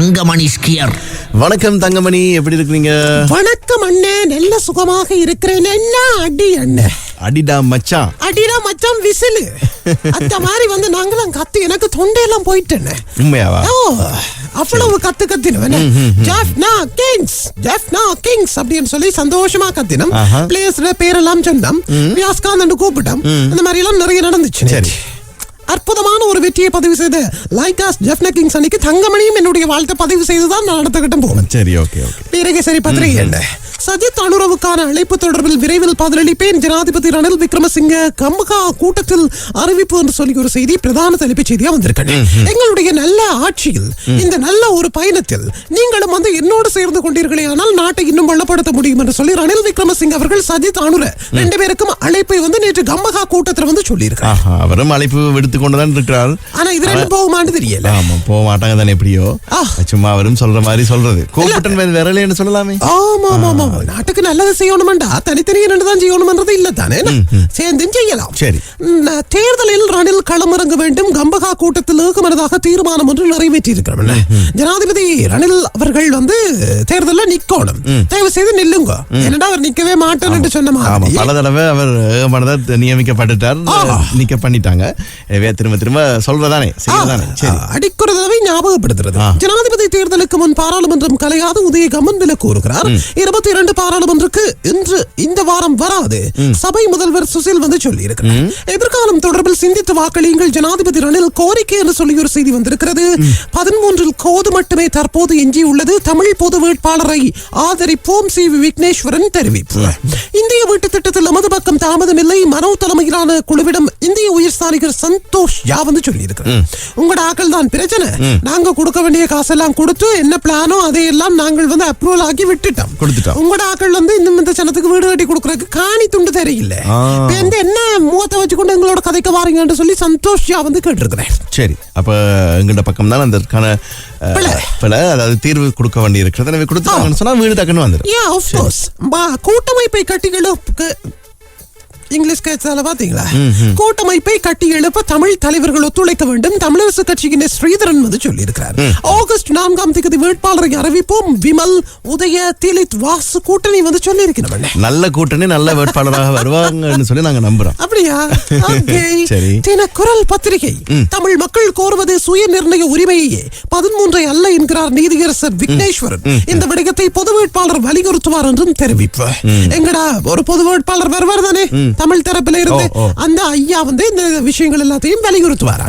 Thangamani skier. வணக்கம் தங்கமணி எப்படி இருக்கிறீங்க? வணக்கம் அண்ணே நல்ல சுகமாக இருக்கிறேன். என்ன அடி அண்ணே? அடிடா மச்சான். அடிடா மச்சான் விசிலு. அந்த மாதிரி வந்து நாங்களும் கத்து எனக்கு தொண்டையெல்லாம் போயிட்டேன்னு உண்மையாவா? ஓ அவ்வளவு கத்து கத்தினவன் ஜெஃப்னா கிங்ஸ் ஜெஃப்னா கிங்ஸ் அப்படின்னு சொல்லி சந்தோஷமா கத்தினோம். பிளேஸ்ல பேரெல்லாம் சொன்னோம். வியாஸ்காந்தன் கூப்பிட்டோம். அந்த மாதிரி எல்லாம் நிறைய நடந்துச்சு. சரி. அற்புதமான ஒரு வெற்றியை பதிவு செய்த லைகாஸ் ஜெஃப்னா கிங்ஸ் அன்னைக்கு தங்கமணியும் என்னுடைய வாழ்த்தை பதிவு செய்துதான் நான் நடத்தக்கிட்டும் போவேன். சரி ஓகே பிறகு சரி பத்திரிகை என்ன? சஜித் அனுரவுக்கான அழைப்பு தொடர்பில் விரைவில் பதிலளிப்பேன். ஜனாதிபதி ரணில் விக்ரமசிங்க கம்முகா கூட்டத்தில் அறிவிப்பு என்று சொல்லி ஒரு செய்தி பிரதான தலைப்புச் செய்தியா வந்திருக்கேன் எங்களுடைய நல்ல ஆட்சியில் இந்த நல்ல ஒரு பயணத்தில் நீங்களும் வந்து என்னோடு சேர்ந்து கொண்டீர்களே ஆனால் நாட்டை இன்னும் வளப்படுத்த முடியும் என்று சொல்லி ரணில் விக்ரமசிங்க அவர்கள் சஜித் அனுர ரெண்டு பேருக்கும் அழைப்பை வந்து நேற்று கம்மகா கூட்டத்தில் வந்து சொல்லியிருக்காங்க அவரும் அழைப்பு விடுத்து கொண்டுதான் இருக்கிறார் ஆனா இது ரெண்டும் போகுமான்னு தெரியல. ஆமா போக மாட்டாங்க தானே எப்படியோ. சும்மா அவரும் சொல்ற மாதிரி சொல்றது. கூப்பிட்டன் விரலேன்னு சொல்லலாமே. ஆமா ஆமா ஆமா நாட்டுக்கு நல்லது செய்யணுமெண்டா? தனித்தனியே ரெண்டு தான் செய்யணும்ன்றது இல்ல தானே? சேர்ந்தும் செய்யலாம். சரி. தேர்தலில் ரணில் களமிறங்க வேண்டும். கம்பகா கூட்டத்தில் ஏகமனதாக தீர்மானம் ஒன்று நிறைவேற்றி இருக்கிறோம் ஜனாதிபதி ரணில் அவர்கள் வந்து தேர்தலில் நிக்கணும் தயவு செய்து நில்லுங்க. என்னடா அவர் நிக்கவே மாட்டேன் என்று சொன்ன மாதிரி. பல தடவை அவர் நியமிக்கப்பட்டுட்டார். நிக்க பண்ணிட்டாங்க. திரும்ப திரும்ப சொல்றதானே செய்யதானே சரி. அடிக்குற தடவை ஞாபகப்படுத்துறது. ஜனாதிபதி தேர்தலுக்கு முன் பாராளுமன்றம் கலையாது உதய கமன் வில கூறுகிறார் இருபத்தி இரண்டு பாராளுமன்றக்கு இன்று இந்த வாரம் வராது சபை முதல்வர் சுசில் வந்து சொல்லி இருக்கிறார் எதிர்காலம் தொடர்பில் சிந்தித்து வாக்களியுங்கள் ஜனாதிபதி ரணில் கோரிக்கை என்று சொல்லி ஒரு செய்தி வந்திருக்கிறது. பதிமூன்றில் கோது மட்டுமே தற்போது எஞ்சியுள்ளது தமிழ் பொது வேட்பாளரை ஆதரிப்போம் சி வி விக்னேஸ்வரன் தெரிவிப்பு. இந்திய வீட்டு திட்டத்தில் நமது பக்கம் தாமதமில்லை. மனோ தலைமையிலான குழுவிடம் இந்திய உயர்ஸ்தானிகர் சந்தோஷ் யா வந்து சொல்லி உங்களோட ஆக்கள் தான் பிரச்சனை. நாங்க கொடுக்க வேண்டிய காசெல்லாம் கொடுத்து என்ன பிளானோ அதையெல்லாம் நாங்கள் வந்து அப்ரூவல் ஆக்கி விட்டுட்டோம். கொடுத்துட்டோம். உங்களோட ஆக்கள் வந்து இன்னும் இந்த சனத்துக்கு வீடு கட்டி கொடுக்கறதுக்கு காணி துண்டு தெரியல இந்த என்ன மூத்த வச்சுக்கொண்டு எங்களோட கதைக்க வாரீங்கன்னு சொல்லி சந்தோஷ் யா வந்து கேட்டிருக்கிறேன் சரி அப்ப எங்கிட்ட பக்கம் தான் அதற்கான அதாவது தீர்வு கொடுக்க வேண்டி இருக்கிறது எனவே கொடுத்துட்டாங்கன்னு சொன்னா வீடு டக்குன்னு வந்துடும் கூட்டமைப்பை கட்டி எழுப்பு இங்கிலீஷ் கேச்சால பாத்தீங்களா? கூட்டமைப்பை கட்டி எழுப்ப தமிழ் தலைவர்கள் ஒத்துழைக்க வேண்டும். தமிழரசு கட்சியின். ஸ்ரீதரன் வந்து சொல்லியிருக்கிறார். ஆகஸ்ட் நான்காம் தேதி வேட்பாளரை அறிவிப்போம். விமல் உதய திலித் வாசு கூட்டணி வந்து சொல்லியிருக்கிறோம் நல்ல கூட்டணி நல்ல வேட்பாளராக வருவாங்கன்னு சொல்லி நாங்க நம்புறோம். அப்படியா. தினக்குரல் பத்திரிகை. தமிழ் மக்கள் கோருவது சுய நிர்ணய உரிமையே. பதிமூன்றை அல்ல என்கிறார் நீதியரசர் விக்னேஸ்வரன். இந்த விடயத்தை பொது வேட்பாளர் வலியுறுத்துவார் என்றும் தெரிவிப்பு. எங்கடா ஒரு பொது வேட்பாளர் வருவார் தானே? தமிழ் தரப்பில இருந்து. அந்த ஐயா வந்து இந்த விஷயங்கள் எல்லாத்தையும் வலியுறுத்துவார்.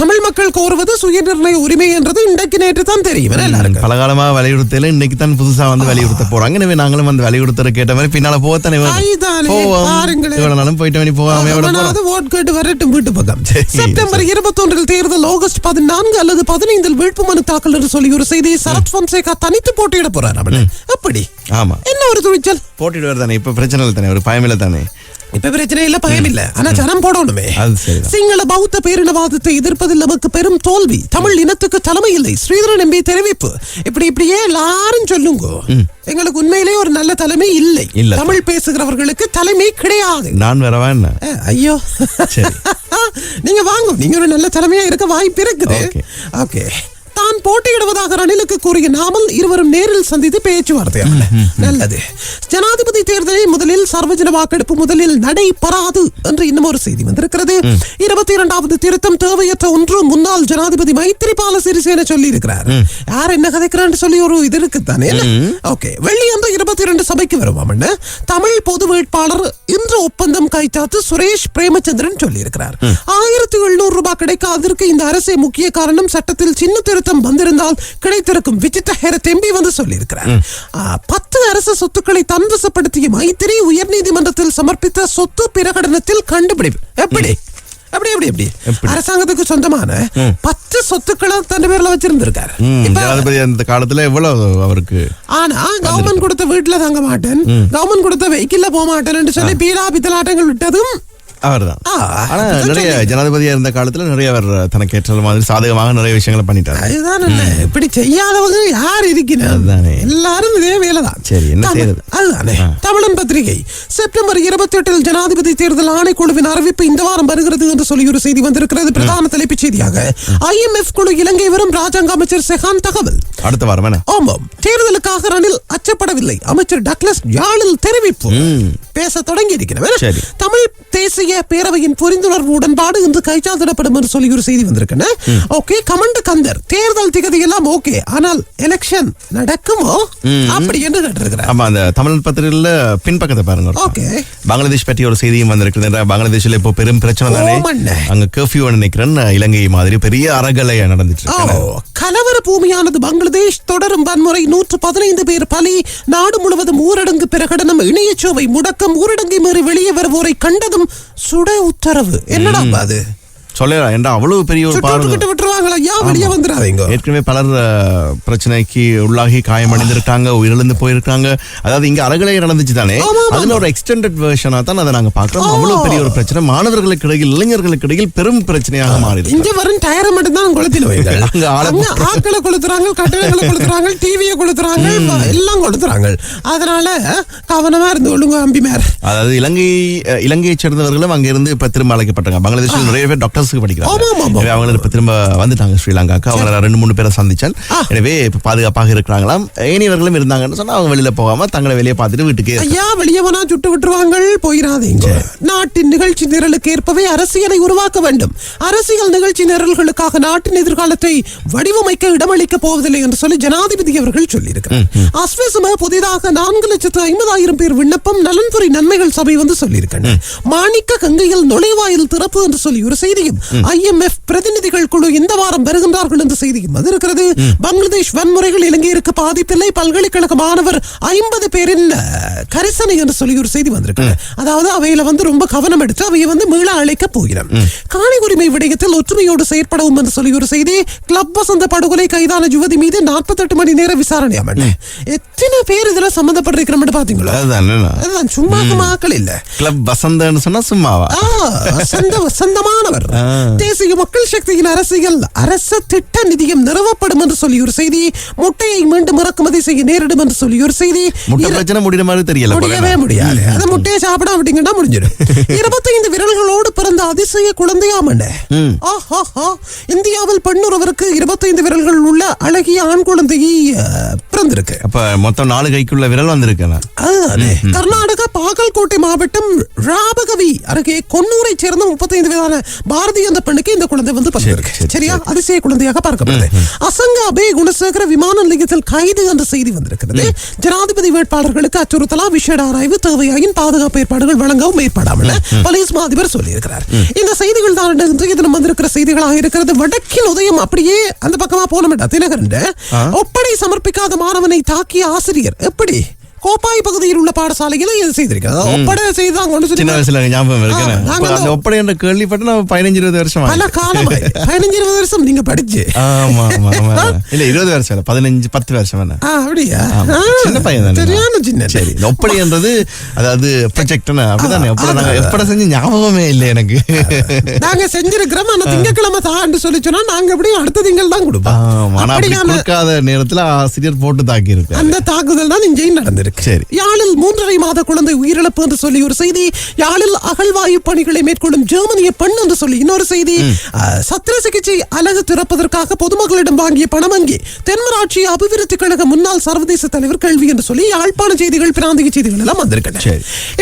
தமிழ் மக்கள் கோருவது சுய நிர்ணய உரிமை என்றது இன்றைக்கு நேற்று தான் தெரியும். எல்லாருக்கும். பலகாலமா வலியுறுத்தல இன்னைக்கு தான் புதுசா வந்து வலியுறுத்த போறாங்க. எனவே நாங்களும் வந்து வலியுறுத்தற கேட்ட மாதிரி பின்னால போவோம். பாருங்களேன். போயிட்டு போகாம ஓட் கேட்டு வரட்டும் வீட்டு பக்கம். செப்டம்பர் இருபத்தொன்றில் தேர்தல் ஆகஸ்ட் பதினான்கு அல்லது பதினைந்தில் வேட்புமனு தாக்கல் என்று சொல்லி ஒரு செய்தியை சரத் பொன்சேகா தனித்து போட்டியிட போறார் அப்படி. ஆமா. என்ன ஒரு துணிச்சல்? போட்டிடுவார் தானே. இப்ப பிரச்சனை தானே. ஒரு பயமில்ல தானே. இப்ப பிரச்சனை இல்ல பயம் இல்ல ஆனா ஜனம் போடணுமே. சிங்கள பௌத்த பேரினவாதத்தை எதிர்ப்பதில் நமக்கு பெரும் தோல்வி. தமிழ் இனத்துக்கு தலைமை இல்லை ஸ்ரீதரன் எம்பி தெரிவிப்பு. இப்படி இப்படியே எல்லாரும் சொல்லுங்க. எங்களுக்கு உண்மையிலேயே ஒரு நல்ல தலைமை இல்லை. தமிழ் பேசுகிறவர்களுக்கு தலைமை கிடையாது. நான் வரவா ஐயோ. நீங்க வாங்க. நீங்க ஒரு நல்ல தலைமையா இருக்க வாய்ப்பு இருக்குது. ஓகே. தான் போட்டியிடுவதாக ரணிலுக்கு கூறிய நாமல் இருவரும் நேரில் சந்தித்து பேச்சுவார்த்தை நல்லது. ஜனாதிபதி தேர்தலை முதலில் சர்வஜன வாக்கெடுப்பு முதலில் நடைபெறாது என்று இன்னும் ஒரு செய்தி வந்திருக்கிறது. இருபத்தி இரண்டாவது திருத்தம் தேவையற்ற ஒன்று முன்னாள் ஜனாதிபதி மைத்திரிபால சிறிசேன சொல்லி இருக்கிறார் யார் என்ன கதைக்கிறான்னு சொல்லி ஒரு இது இருக்குதானே? ஓகே. வெள்ளி அன்று இருபத்தி இரண்டு சபைக்கு வருவாம் தமிழ் பொது வேட்பாளர் இன்று ஒப்பந்தம் கைச்சாத்து சுரேஷ் பிரேமச்சந்திரன் சொல்லி இருக்கிறார் ஆயிரத்தி எழுநூறு ரூபாய் கிடைக்காததற்கு இந்த அரசே முக்கிய காரணம் சட்டத்தில் சின்ன திருத்தம் வந்திருந்தால் கிடைத்திருக்கும் விசித்த ஹேர தெம்பி வந்து சொல்லியிருக்கிறார். பத்து அரசு சொத்துக்களை தன்வசப்படுத்திய மைத்திரி உயர்நீதிமன்றத்தில் சமர்ப்பித்த சொத்து பிரகடனத்தில் கண்டுபிடிப்பு எப்படி? அப்படி எப்படி எப்படி? அரசாங்கத்துக்கு சொந்தமான பத்து சொத்துக்களை தன் பேர்ல வச்சிருந்திருக்காரு. ஜனாதிபதி அந்த காலத்துல எவ்வளவு அவருக்கு ஆனா கவர்மெண்ட் கொடுத்த வீட்டுல தங்க மாட்டேன். கவர்மெண்ட் கொடுத்த வெஹிக்கிள்ல போக மாட்டேன்னு சொல்லி பீலா பித்தலாட்டங்கள் விட்டதும் ஆனா அதுதான் நிறைய ஜனாதிபதியா இருந்த காலத்துல நிறைய அவர் தனக்கு ஏற்ற மாதிரி சாதகமாக நிறைய விஷயங்களை பண்ணிட்டாரு. அதுதான். இப்படி செய்யாதவங்க யார் இருக்கிறார். எல்லாரும் இதே வேலைதான். சரி, என்ன செய்யறது? அதுதானே. தமிழன் பத்திரிகை. செப்டம்பர் இருபத்தி எட்டில் ஜனாதிபதி தேர்தல் ஆணைக்குழுவின் அறிவிப்பு இந்த வாரம் வருகிறது என்று சொல்லி ஒரு செய்தி வந்திருக்கிறது. பிரதான தலைப்புச் செய்தியாக ஐஎம்எஃப் குழு இலங்கை வரும் ராஜாங்க அமைச்சர் செஹான் தகவல். அடுத்த வாரம் ஆமாம். தேர்தலுக்காக ரணில் அச்சப்படவில்லை. அமைச்சர் டக்ளஸ் யாழில் தெரிவிப்பு. பேச தொடங்கி இருக்கிறவர். தமிழ் தேசிய பேரவையின் புரிந்துணர்வு உடன்பாடு இன்று கைச்சாத்திடப்படும் என்று சொல்லி ஒரு செய்தி வந்திருக்குன்னு. ஓகே கமண்டு கந்தர் தேர்தல் திகதி எல்லாம் ஓகே ஆனால் எலெக்ஷன் நடக்குமோ? அப்படி என்று கேட்டிருக்கிறார். ஆமா அந்த தமிழ் பத்திரிகையில பின்பக்கத்தை பாருங்க ஓகே. பங்களாதேஷ் பற்றி ஒரு செய்தியும் வந்திருக்கு பங்களாதேஷ்ல இப்போ பெரும் பிரச்சனை தானே. அங்க கர்ஃபியூ நினைக்கிறேன். இலங்கை மாதிரி பெரிய அறகலை நடந்துட்டு கலவர பூமியானது பங்களாதேஷ் தொடரும் வன்முறை. நூற்று பதினைந்து பேர் பலி. நாடு முழுவதும் ஊரடங்கு பிரகடனம். இணையச்சோவை முடக்கம். ஊரடங்கை மீறி வெளியே வருவோரை கண்டதும் சுட உத்தரவு. என்னடா அது? சொல்லலாம் ஏன்டா அவ்வளவு பெரிய ஒரு பாருங்க. விட்டுருவாங்களா? ஏன் வெளியே வந்துடாதீங்க ஏற்கனவே பலர் பிரச்சனைக்கு உள்ளாகி காயமடைந்திருக்காங்க உயிரிழந்து போயிருக்காங்க. அதாவது இங்க அறகலை நடந்துச்சு தானே? அதுல ஒரு எக்ஸ்டெண்டட் வெர்ஷனா தான் அதை நாங்க பாக்குறோம் அவ்வளவு பெரிய ஒரு பிரச்சனை. மாணவர்களுக்கு இடையில் இளைஞர்களுக்கு இடையில் பெரும் பிரச்சனையாக மாறிடுது இங்க வரும் டயரை மட்டும் தான் கொளுத்தின வைங்க ஆக்களை கொளுத்துறாங்க கட்டணங்களை கொளுத்துறாங்க டிவியை கொளுத்துறாங்க எல்லாம் கொளுத்துறாங்க. அதனால கவனமா இருந்து ஒழுங்கு அம்பி மேர். அதாவது இலங்கை அஹ், இலங்கையைச் சேர்ந்தவர்களும் அங்க இருந்து இப்ப திரும்ப அழைக்கப்பட்டாங்க பங்களாதேஷில் நிறைய பேர் டாக்டர்ஸ்க்கு ஆமா, படிக்கிறாங்க அவங்க இப்ப திரும்ப வந்துட்டாங்க ஸ்ரீலங்காக்கு. அவங்க ரெண்டு மூணு பேரை சந்திச்சேன். எனவே இப்ப பாதுகாப்பாக இருக்கிறாங்களாம். ஏனியவர்களும் இருந்தாங்கன்னு சொன்னா அவங்க வெளியில போகாம தங்களை வெளியே பார்த்துட்டு வீட்டுக்கு ஐயா வெளியே போனா சுட்டு விட்டுருவாங்க போயிடாதீங்க நாட்டின் நிகழ்ச்சி நிரலுக்கு ஏற்பவே அரசியலை உருவாக்க வேண்டும். அரசியல் நிகழ்ச்சி நிரல்களுக்காக நாட்டின் எதிர்காலத்தை வடிவமைக்க இடமளிக்க போவதில்லை என்று சொல்லி ஜனாதிபதி அவர்கள் சொல்லியிருக்கிறார். அஸ்வசம புதிதாக நான்கு லட்சத்து ஐம்பதாயிரம் பேர் விண்ணப்பம் நலன்புரி நன்மைகள் சபை வந்து சொல்லியிருக்காங்க மாணிக்க கங்கையில் நுழைவாயில் திறப்பு என்று சொல்லி ஒரு செய்தியும் ஐஎம்எஃப் பிரதிநிதிகள் குழு இந்த வாரம் வருகின்றார்கள் என்ற செய்தியும் அது இருக்கிறது. பங்களாதேஷ் வன்முறைகள் இலங்கையருக்கு பாதிப்பில்லை. பல்கலைக்கழக மாணவர் ஐம்பது பேரின் கரிசனை என்று சொல்லி ஒரு செய்தி வந்திருக்கு அதாவது அவையில வந்து ரொம்ப கவனம் எடுத்து அவையை வந்து மீள அழைக்க போகிறோம். காணி உரிமை விடயத்தில் ஒற்றுமையோடு செயற்படவும் என்று சொல்லி ஒரு செய்தி. கிளப் வசந்த படுகொலை கைதான யுவதி மீது 48 மணி நேர விசாரணை அமன் எத்தனை பேர் இதுல சம்பந்தப்பட்டிருக்கிறோம் பாத்தீங்களா? அதுதான் சும்மா மக்கள் இல்ல. கிளப் வசந்தன்னு சொன்னா சும்மாவா? வசந்த வசந்தமானவர். தேசிய மக்கள் சக்தியின் அரசியல் அரச திட்ட நிதியம் நிறுவப்படும் என்று சொல்லி ஒரு செய்தி முட்டையை மீண்டும் இறக்குமதி செய்ய நேரிடும் என்று சொல்லி ஒரு செய்தி. முடியவே? முடியாது. அந்த முட்டையை சாப்பிட விட்டீங்கன்னா முடிஞ்சிடும். பிறந்த அதிசய குழந்தையாமண்ண இந்தியாவில் பெண்ணுறவருக்கு இருபத்தைந்து விரல்கள் உள்ள அழகிய ஆண் குழந்தையை அஹ், பிறந்திருக்கு. அப்ப மொத்தம் நாலு கைக்குள்ள விரல் வந்திருக்கேன் அதுதானே. கர்நாடகா பாகல்கோட்டை மாவட்டம் ராபகவி அருகே கொன்னூரை சேர்ந்த முப்பத்தைந்து வயதான பாரதி என்ற பெண்ணுக்கு இந்த குழந்தை வந்து பிறந்திருக்கு. சரி, சரியா? அதிசய குழந்தையாக பார்க்கப்படுது. அசங்க அபே குணசேகர விமான நிலையத்தில் கைது என்ற செய்தி வந்திருக்கிறது. ஜனாதிபதி வேட்பாளர்களுக்கு அச்சுறுத்தலா விஷேட ஆராய்வு தேவையாயின் பாதுகாப்பு ஏற்பாடுகள் வழங்கவும் ஏற்பாடாமல் போலீஸ் மா அதிபர் சொல்லியிருக்கிறார். இந்த செய்திகள் தான் இன்றைய வந்திருக்கிற செய்திகளாக இருக்கிறது. வடக்கில் உதயம் அப்படியே அந்த பக்கமா போனமெண்டா தினகரன் ஒப்படை சமர்ப்பிக்காத மாணவனை தாக்கிய ஆசிரியர் எப்படி? கோப்பாய் பகுதியில் உள்ள பாடசாலையில இது செய்திருக்கிறது ஒப்படை செய்தான் கொண்டு சொல்லி சின்ன வயசுல ஞாபகம் இருக்கு நாங்க அந்த ஒப்படை என்ற கேள்விப்பட்டு நான் பதினஞ்சு இருபது வருஷம் பல. காலமாய் பதினஞ்சு இருபது வருஷம் நீங்க படிச்சு. ஆமா இல்ல இருபது வருஷம் இல்ல பதினஞ்சு பத்து வருஷம் என்ன? அப்படியா? சின்ன பையன் சரியான சின்ன சரி ஒப்படைன்றது அதாவது ப்ரொஜெக்ட் அப்படிதானே? ஒப்படை நாங்க எப்பட செஞ்சு ஞாபகமே இல்லை எனக்கு. நாங்க செஞ்சிருக்கிறோம் ஆனா திங்கக்கிழமை தான்னு சொல்லி சொன்னா நாங்க எப்படியும் அடுத்த திங்கள் தான் கொடுப்போம். ஆனா அப்படி கொடுக்காத நேரத்துல ஆசிரியர் போட்டு தாக்கி இருக்கு அந்த தாக்குதல் தான் இங்கேயும் நடந்திருக்கு. சரி. யாழில் மூன்றரை மாத குழந்தை உயிரிழப்பு என்று சொல்லி ஒரு செய்தி யாழில் அகழ்வாயு பணிகளை மேற்கொள்ளும் ஜெர்மனிய பெண் என்று சொல்லி இன்னொரு செய்தி சத்திர சிகிச்சை அலகு திறப்பதற்காக பொதுமக்களிடம் வாங்கிய பணம் வங்கி தென்மராட்சி அபிவிருத்தி கழக முன்னாள் சர்வதேச தலைவர் கேள்வி என்று சொல்லி யாழ்ப்பாண செய்திகள் பிராந்திய செய்திகள் எல்லாம் வந்திருக்கின்றன.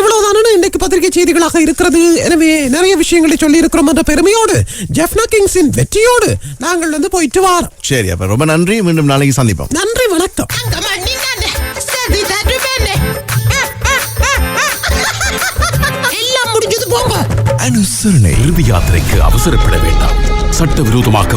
இவ்வளவுதான இன்னைக்கு பத்திரிகை செய்திகளாக இருக்கிறது. எனவே நிறைய விஷயங்களை சொல்லி இருக்கிறோம் என்ற பெருமையோடு ஜெஃப்னா கிங்ஸின் வெற்றியோடு நாங்கள் வந்து போயிட்டு வாரோம். சரி அப்ப ரொம்ப நன்றி. மீண்டும் நாளைக்கு சந்திப்போம். நன்றி வணக்கம். எல்லாம் முடிஞ்சது போங்க. அனுசரணை இறுதி யாத்திரைக்கு அவசரப்பட வேண்டாம். சட்டவிரோதமாக